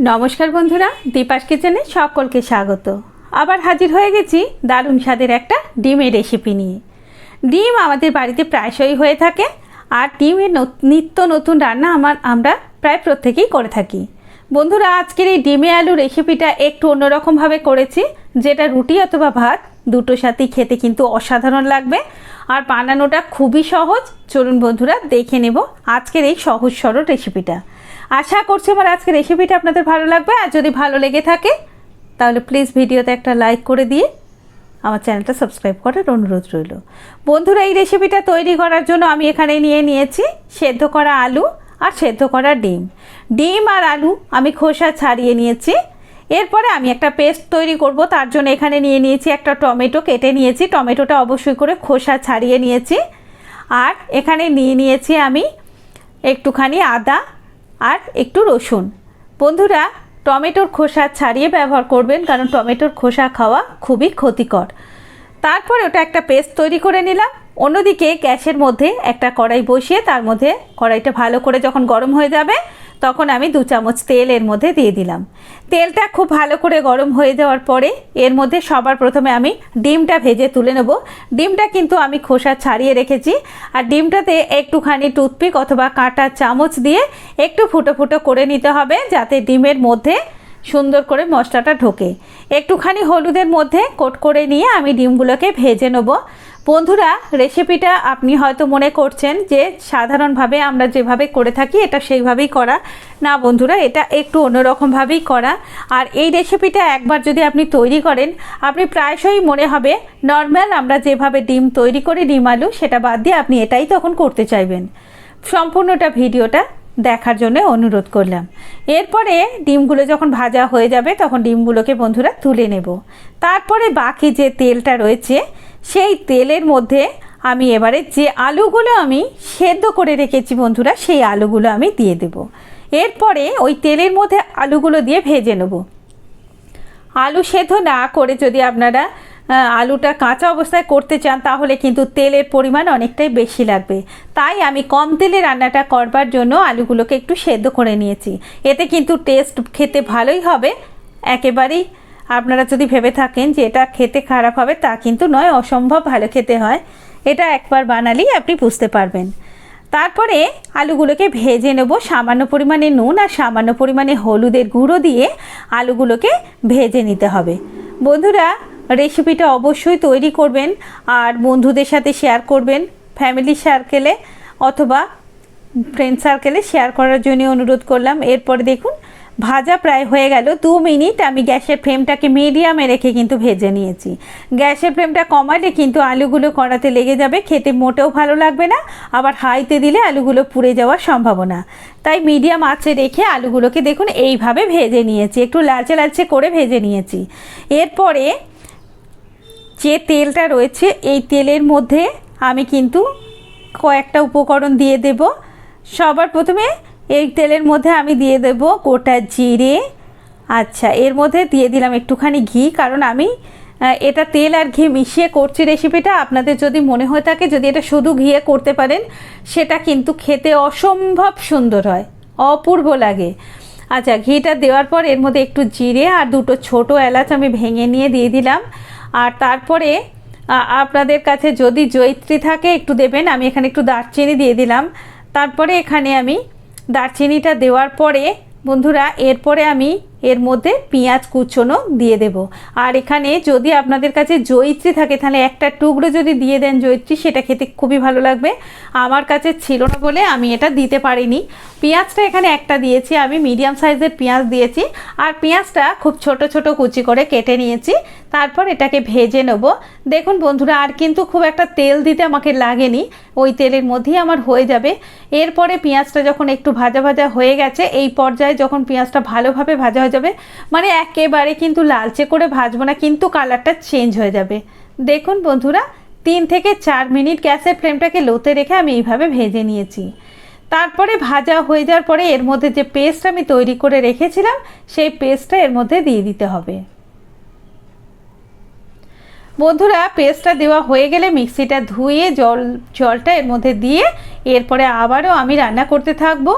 নমস্কার বন্ধুরা, দীপাস কিচেনে সকলকে স্বাগত। আবার হাজির হয়ে গেছি দারুণ স্বাদের একটা ডিমের রেসিপি নিয়ে। ডিম আমাদের বাড়িতে প্রায়শই হয়ে থাকে, আর ডিমের নত- নিত্য নতুন রান্না আমার, আমরা প্রায় প্রত্যেকেই করে থাকি। বন্ধুরা, আজকের এই ডিমে আলু রেসিপিটা একটু অন্যরকমভাবে করেছি, যেটা রুটি অথবা ভাত দুটোর সাথেই খেতে কিন্তু অসাধারণ লাগবে, আর বানানোটা খুবই সহজ। চলুন বন্ধুরা, দেখে নেব আজকের এই সহজ সরল রেসিপিটা আশা করছি আমার আজকের রেসিপিটা আপনাদের ভালো লাগবে। আর যদি ভালো লেগে থাকে, তাহলে প্লিজ ভিডিওতে একটা লাইক করে দিয়ে আমার চ্যানেলটা সাবস্ক্রাইব করার অনুরোধ রইল। বন্ধুরা, এই রেসিপিটা তৈরি করার জন্য আমি এখানে নিয়ে নিয়েছি সেদ্ধ করা আলু আর সেদ্ধ করা ডিম। ডিম আর আলু আমি খোসা ছাড়িয়ে নিয়েছি। এরপরে আমি একটা পেস্ট তৈরি করব। তার জন্য এখানে নিয়ে নিয়েছি একটা টমেটো কেটে নিয়েছি। টমেটোটা অবশ্যই করে খোসা ছাড়িয়ে নিয়েছি। আর এখানে নিয়ে নিয়েছি আমি একটুখানি আদা আর একটু রসুন। বন্ধুরা, টমেটোর খোসা ছাড়িয়ে ব্যবহার করবেন কারণ টমেটোর খোসা খাওয়া খুবই ক্ষতিকর। তারপর ওটা একটা পেস্ট তৈরি করে নিলাম। অন্যদিকে গ্যাসের মধ্যে একটা কড়াই বসিয়ে তার মধ্যে কড়াইটা ভালো করে যখন গরম হয়ে যাবে তখন আমি দু চামচ তেল এর মধ্যে দিয়ে দিলাম। তেলটা খুব ভালো করে গরম হয়ে যাওয়ার পরে এর মধ্যে সবার প্রথমে আমি ডিমটা ভেজে তুলে নেব। ডিমটা কিন্তু আমি খোসা ছাড়িয়ে রেখেছি। আর ডিমটাতে একটুখানি টুথপিক অথবা কাঁটা চামচ দিয়ে একটু ফুটো ফুটো করে নিতে হবে যাতে ডিমের মধ্যে সুন্দর করে মশলাটা ঢোকে। একটুখানি হলুদের মধ্যে কোট করে নিয়ে আমি ডিমগুলোকে ভেজে নেব। বন্ধুরা রেসিপিটা আপনি হয়তো মনে করছেন যে সাধারণভাবে আমরা যেভাবে করে থাকি, এটা সেইভাবেই করা। না বন্ধুরা, এটা একটু অন্যরকমভাবেই করা। আর এই রেসিপিটা একবার যদি আপনি তৈরি করেন, আপনি প্রায়শই মনে হবে নর্মাল আমরা যেভাবে ডিম তৈরি করি, ডিম আলু, সেটা বাদ দিয়ে আপনি এটাই তখন করতে চাইবেন। সম্পূর্ণটা ভিডিওটা দেখার জন্য অনুরোধ করলাম। এরপরে ডিমগুলো যখন ভাজা হয়ে যাবে, তখন ডিমগুলোকে বন্ধুরা তুলে নেব। তারপরে বাকি যে তেলটা রয়েছে, সেই তেলের মধ্যে আমি এবারে যে আলুগুলো আমি সেদ্ধ করে রেখেছি বন্ধুরা, সেই আলুগুলো আমি দিয়ে দেব। এরপরে ওই তেলের মধ্যে আলুগুলো দিয়ে ভেজে নেব। আলু সেদ্ধ না করে যদি আপনারা আলুটা কাঁচা অবস্থায় করতে চান, তাহলে কিন্তু তেলের পরিমাণ অনেকটাই বেশি লাগবে। তাই আমি কম তেলে রান্নাটা করবার জন্য আলুগুলোকে একটু সেদ্ধ করে নিয়েছি। এতে কিন্তু টেস্ট খেতে ভালোই হবে। একেবারেই আপনারা যদি ভেবে থাকেন যে এটা খেতে খারাপ হবে, তা কিন্তু নয়, অসম্ভব ভালো খেতে হয়। এটা একবার বানালেই আপনি বুঝতে পারবেন। তারপরে আলুগুলোকে ভেজে নেব। সামান্য পরিমাণে নুন আর সামান্য পরিমাণে হলুদের গুঁড়ো দিয়ে আলুগুলোকে ভেজে নিতে হবে। বন্ধুরা রেসিপিটা অবশ্যই তৈরি করবেন আর বন্ধুদের সাথে শেয়ার করবেন ফ্যামিলি সার্কেলে অথবা ফ্রেন্ড সার্কেলে শেয়ার করার জন্য অনুরোধ করলাম। এরপরে দেখুন, ভাজা প্রায় হয়ে গেল। দু মিনিট আমি গ্যাসের ফ্লেমটাকে মিডিয়ামে রেখে কিন্তু ভেজে নিয়েছি। গ্যাসের ফ্লেমটা কমালে কিন্তু আলুগুলো কড়াতে লেগে যাবে, খেতে মোটেও ভালো লাগবে না, আবার হাইতে দিলে আলুগুলো পুড়ে যাওয়ার সম্ভাবনা। তাই মিডিয়াম আঁচে রেখে আলুগুলোকে দেখুন, এইভাবে ভেজে নিয়েছি। একটু লালচে লালচে করে ভেজে নিয়েছি। এরপরে যে তেলটা রয়েছে, এই তেলের মধ্যে আমি কিন্তু কয়েকটা উপকরণ দিয়ে দেব। সবার প্রথমে এই তেলের মধ্যে আমি দিয়ে দেব গোটা জিরে। আচ্ছা এর মধ্যে দিয়ে দিলাম একটুখানি ঘি, কারণ আমি এটা তেল আর ঘি মিশিয়ে করছি রেসিপিটা। আপনাদের যদি মনে হয়ে থাকে, যদি এটা শুধু ঘিয়ে করতে পারেন, সেটা কিন্তু খেতে অসম্ভব সুন্দর হয়, অপূর্ব লাগে। আচ্ছা ঘিটা দেওয়ার পর এর মধ্যে একটু জিরে আর দুটো ছোট এলাচ আমি ভেঙে নিয়ে দিয়ে দিলাম। আর তারপরে আপনাদের কাছে যদি জৈত্রী থাকে, একটু দেবেন। আমি এখানে একটু দারচিনি দিয়ে দিলাম। তারপরে এখানে আমি দারচিনিটা দেওয়ার পরে, বন্ধুরা, এরপরে আমি এর মধ্যে পেঁয়াজ কুচোনো দিয়ে দেব। আর এখানে যদি আপনাদের কাছে জৈত্রী থাকে, তাহলে একটা টুকরো যদি দিয়ে দেন জৈত্রী সেটা খেতে খুবই ভালো লাগবে। আমার কাছে ছিল না বলে আমি এটা দিতে পারিনি। পেঁয়াজটা এখানে একটা দিয়েছি, আমি মিডিয়াম সাইজের পেঁয়াজ দিয়েছি। আর পেঁয়াজটা খুব ছোট ছোট কুচি করে কেটে নিয়েছি। তারপর এটাকে ভেজে নেব। দেখুন বন্ধুরা, আর কিন্তু খুব একটা তেল দিতে আমাকে লাগেনি। ওই তেলের মধ্যেই আমার হয়ে যাবে। এরপরে পেঁয়াজটা যখন একটু ভাজা ভাজা হয়ে গেছে, এই পর্যায়ে যখন পেঁয়াজটা ভালোভাবে ভাজা হয়ে যাবে। মানে একেবারে কিন্তু লালচে করে ভাজবো না, কিন্তু কালারটা চেঞ্জ হয়ে যাবে। দেখুন বন্ধুরা, তিন থেকে চার মিনিট গ্যাসের ফ্লেমটাকে লোতে রেখে আমি এইভাবে ভেজে নিয়েছি। তারপরে ভাজা হয়ে যাওয়ার পরে এর মধ্যে যে পেস্ট আমি তৈরি করে রেখেছিলাম, সেই পেস্টটা এর মধ্যে দিয়ে দিতে হবে। বন্ধুরা পেস্টটা দেওয়া হয়ে গেলে মিক্সিটা ধুয়ে জল, জলটা এর মধ্যে দিয়ে এরপরে আবারও আমি রান্না করতে থাকব।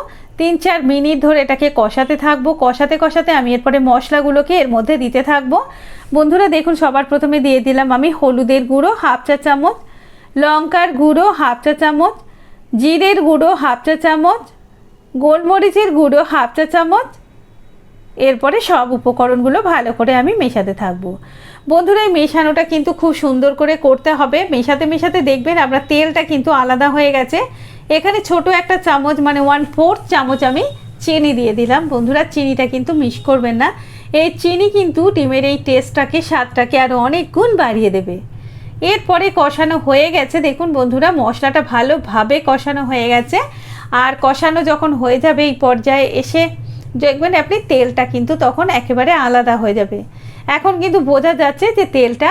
তিন চার মিনিট ধরে এটাকে কষাতে থাকব। কষাতে কষাতে আমি এরপরে মশলাগুলোকে এর মধ্যে দিতে থাকব। বন্ধুরা, দেখুন, সবার প্রথমে দিয়ে দিলাম আমি হলুদের গুঁড়ো, হাফ চা চামচ, লঙ্কার গুঁড়ো, হাফ চা চামচ, জিরের গুঁড়ো, হাফ চা চামচ, গোলমরিচের গুঁড়ো, হাফ চা চামচ এরপরে সব উপকরণগুলো ভালো করে আমি মেশাতে থাকব। বন্ধুরা, এই মেশানোটা কিন্তু খুব সুন্দর করে করতে হবে। মেশাতে মেশাতে দেখবেন আমরা তেলটা কিন্তু আলাদা হয়ে গেছে। এখানে ছোট একটা চামচ মানে ওয়ান ফোর্থ চামচ আমি চিনি দিয়ে দিলাম। বন্ধুরা, চিনিটা কিন্তু মিস করবেন না। এই চিনি কিন্তু ডিমের এই টেস্টটাকে স্বাদটাকে আরও অনেক গুণ বাড়িয়ে দেবে। এরপরে কষানো হয়ে গেছে। দেখুন বন্ধুরা, মশলাটা ভালোভাবে কষানো হয়ে গেছে। আর কষানো যখন হয়ে যাবে এই পর্যায়ে এসে দেখবেন আপনি তেলটা কিন্তু তখন একেবারে আলাদা হয়ে যাবে। এখন কিন্তু বোঝা যাচ্ছে যে তেলটা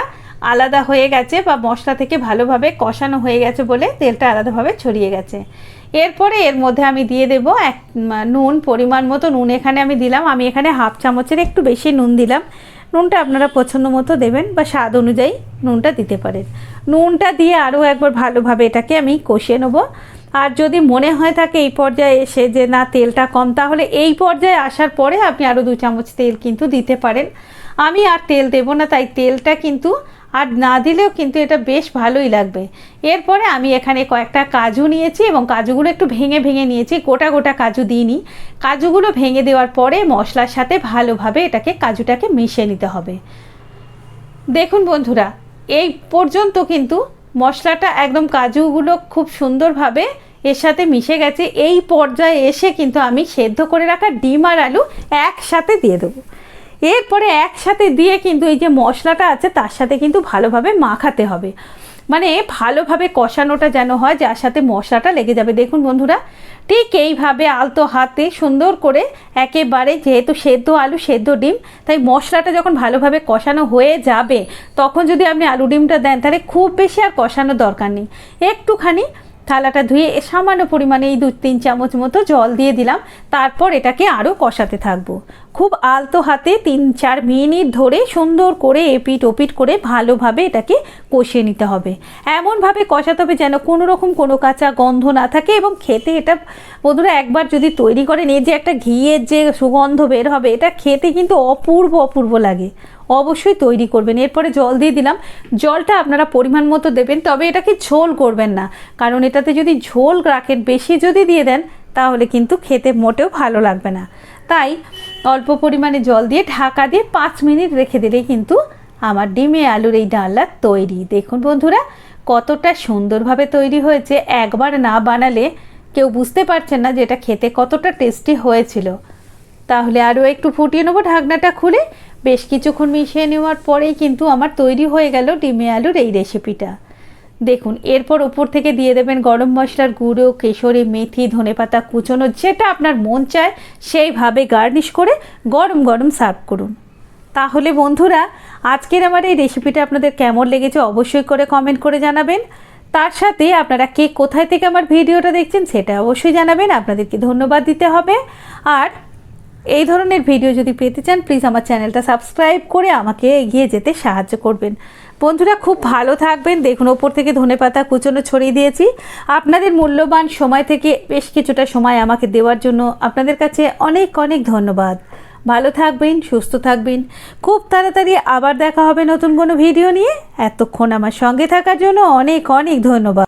আলাদা হয়ে গেছে বা মশলা থেকে ভালোভাবে কষানো হয়ে গেছে বলে তেলটা আলাদাভাবে ছড়িয়ে গেছে। এরপরে এর মধ্যে আমি দিয়ে দেব এক নুন, পরিমাণ মতো নুন এখানে আমি দিলাম। আমি এখানে হাফ চামচের একটু বেশি নুন দিলাম। নুনটা আপনারা পছন্দ মতো দেবেন বা স্বাদ অনুযায়ী নুনটা দিতে পারেন। নুনটা দিয়ে আরও একবার ভালোভাবে এটাকে আমি কষিয়ে নেব। আর যদি মনে হয় থাকে এই পর্যায়ে এসে যে না, তেলটা কম, তাহলে এই পর্যায়ে আসার পরে আপনি আরও দু চামচ তেল কিন্তু দিতে পারেন। আমি আর তেল দেবো না, তাই তেলটা কিন্তু আর না দিলেও কিন্তু এটা বেশ ভালোই লাগবে। এরপরে আমি এখানে কয়েকটা কাজু নিয়েছি এবং কাজুগুলো একটু ভেঙে ভেঙে নিয়েছি, গোটা গোটা কাজু দিইনি। কাজুগুলো ভেঙে দেওয়ার পরে মশলার সাথে ভালোভাবে এটাকে, কাজুটাকে মিশিয়ে নিতে হবে। দেখুন বন্ধুরা, এই পর্যন্ত কিন্তু মশলাটা একদম কাজুগুলো খুব সুন্দরভাবে এর সাথে মিশে গেছে। এই পর্যায়ে এসে কিন্তু আমি সেদ্ধ করে রাখা ডিম আর আলু একসাথে দিয়ে দেবো। এরপরে একসাথে দিয়ে কিন্তু এই যে মশলাটা আছে, তার সাথে কিন্তু ভালোভাবে মাখাতে হবে। মানে ভালোভাবে কষানোটা যেন হয়, যার সাথে মশলাটা লেগে যাবে। দেখুন বন্ধুরা, ঠিক এইভাবে আলতো হাতে সুন্দর করে একেবারে যেহেতু সেদ্ধ আলু, সেদ্ধ ডিম, তাই মশলাটা যখন ভালোভাবে কষানো হয়ে যাবে, তখন যদি আপনি আলু ডিমটা দেন, তাহলে খুব বেশি আর কষানোর দরকার নেই। একটুখানি থালাটা ধুয়ে সামান্য পরিমাণে এই দু তিন চামচ মতো জল দিয়ে দিলাম। তারপর এটাকে আরও কষাতে থাকব। খুব আলতো হাতে তিন চার মিনিট ধরে সুন্দর করে এপিট ওপিট করে ভালোভাবে এটাকে কষিয়ে নিতে হবে। এমনভাবে কষাতে হবে যেন কোনো রকম কোনো কাঁচা গন্ধ না থাকে এবং খেতে এটা বন্ধুরা একবার যদি তৈরি করেন, এই যে একটা ঘিয়ের যে সুগন্ধ বের হবে, এটা খেতে কিন্তু অপূর্ব অপূর্ব লাগে। অবশ্যই তৈরি করবেন। এরপরে জল দিয়ে দিলাম। জলটা আপনারা পরিমাণ মতো দেবেন, তবে এটাকে ঝোল করবেন না। কারণ এটাতে যদি ঝোল রাখেন, বেশি যদি দিয়ে দেন, তাহলে কিন্তু খেতে মোটেও ভালো লাগবে না। তাই অল্প পরিমাণে জল দিয়ে ঢাকা দিয়ে পাঁচ মিনিট রেখে দিলেই কিন্তু আমার ডিমে আলুর এই ডালনা তৈরি। দেখুন বন্ধুরা, কতটা সুন্দরভাবে তৈরি হয়েছে। একবার না বানালে কেউ বুঝতে পারছেন না যে এটা খেতে কতটা টেস্টি হয়েছিল। তাহলে আরও একটু ফুটিয়ে নেব ঢাকনাটা খুলে। বেশ কিছুক্ষণ মিশিয়ে নেওয়ার পরেই কিন্তু আমার তৈরি হয়ে গেল ডিমে আলুর এই রেসিপিটা। দেখুন, এরপর ওপর থেকে দিয়ে দেবেন গরম মশলার গুঁড়ো, কেশরি, মেথি, ধনেপাতা কুচোনো যেটা আপনার মন চায় সেইভাবে গার্নিশ করে গরম গরম সার্ভ করুন। তাহলে বন্ধুরা, আজকের আমার এই রেসিপিটা আপনাদের কেমন লেগেছে অবশ্যই করে কমেন্ট করে জানাবেন। তার সাথে আপনারা কে কোথায় থেকে আমার ভিডিওটা দেখছেন সেটা অবশ্যই জানাবেন, আপনাদেরকে ধন্যবাদ দিতে হবে। আর এই ধরনের ভিডিও যদি পেতে চান প্লিজ আমার চ্যানেলটা সাবস্ক্রাইব করে আমাকে এগিয়ে যেতে সাহায্য করবেন। বন্ধুরা, খুব ভালো থাকবেন। দেখুন, ওপর থেকে ধনেপাতা কুচনো ছড়িয়ে দিয়েছি। আপনাদের মূল্যবান সময় থেকে বেশ কিছুটা সময় আমাকে দেওয়ার জন্য আপনাদের কাছে অনেক অনেক ধন্যবাদ। ভালো থাকবেন, সুস্থ থাকবেন। খুব তাড়াতাড়ি আবার দেখা হবে নতুন কোনো ভিডিও নিয়ে। এতক্ষণ আমার সঙ্গে থাকার জন্য অনেক অনেক ধন্যবাদ।